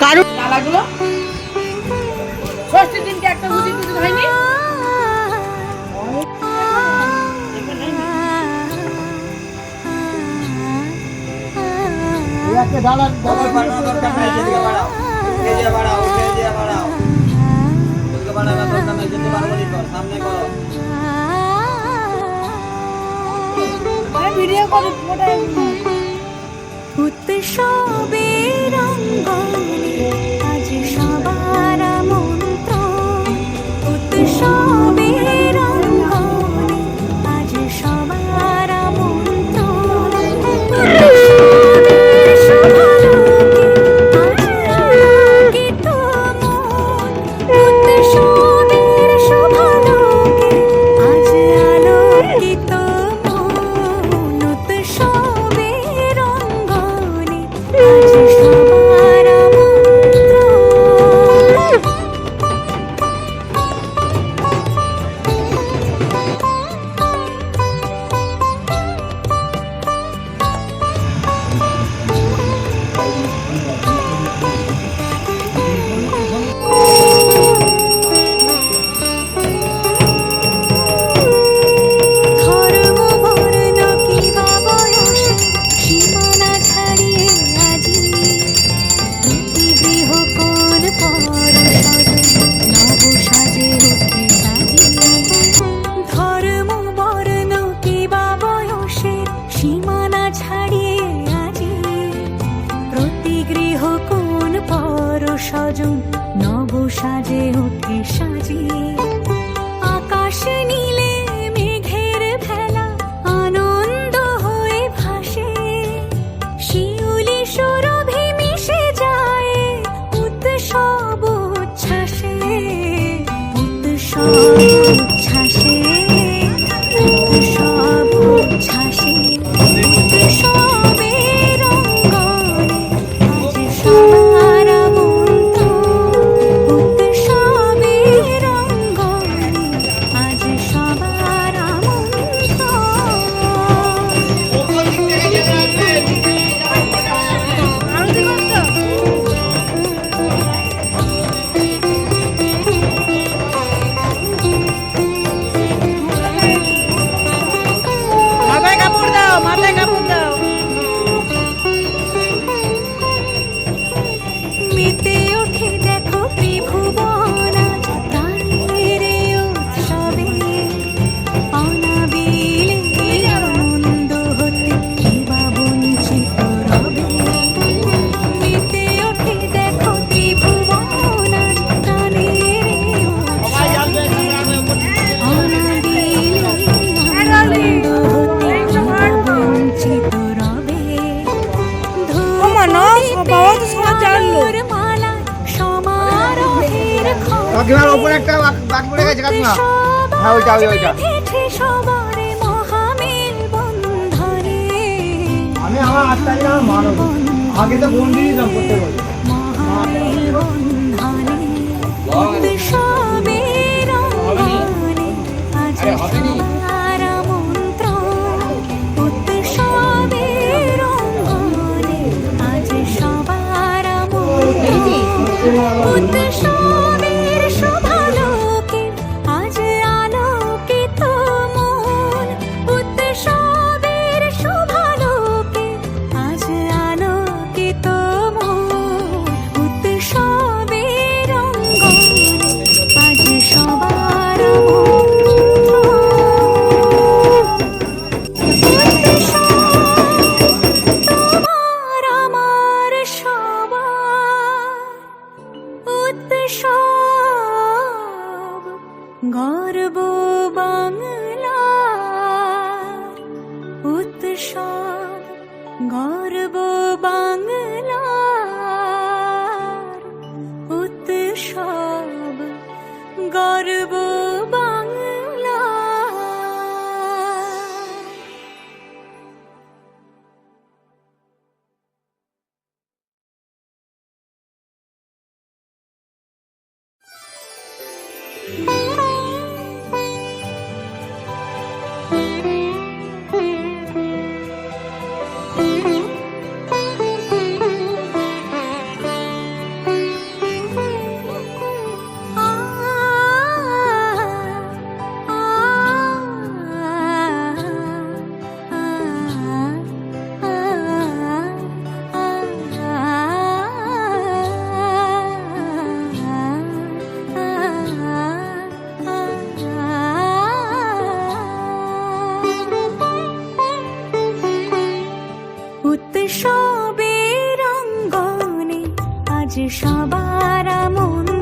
কারণ লালাগুলো ষষ্ঠীর দিনকে একটা বুঝি টুজি হয়নি? দরকার নাই যেদিকে বাড়াও বাড়াও উঠে দিয়ে বাড়াও ওদিকে বাড়ানোর দরকার নাই যেতে বাড়াবাড়ি কর সামনে করো। ভিডিও করে ওটা উৎসবের অঙ্গনে আজ সজন নব সাজে ওকে সাজিয়ে কাকিমার ওপরে একটা বাঘ পড়ে গেছে কাকিমা। হ্যাঁ ওইটা ওই ওইটা। সবারে মহামেল বন্ধনে। আমি আমার আটটা আমার মানব আগে তো বন্দি দিতাম করতে বলে। মহামেল বন্ধনে। গর্ব বাংলা উৎসব গর্ব বাংলা উৎসব গর্ব বাংলা। উৎসবের অঙ্গনে భారమును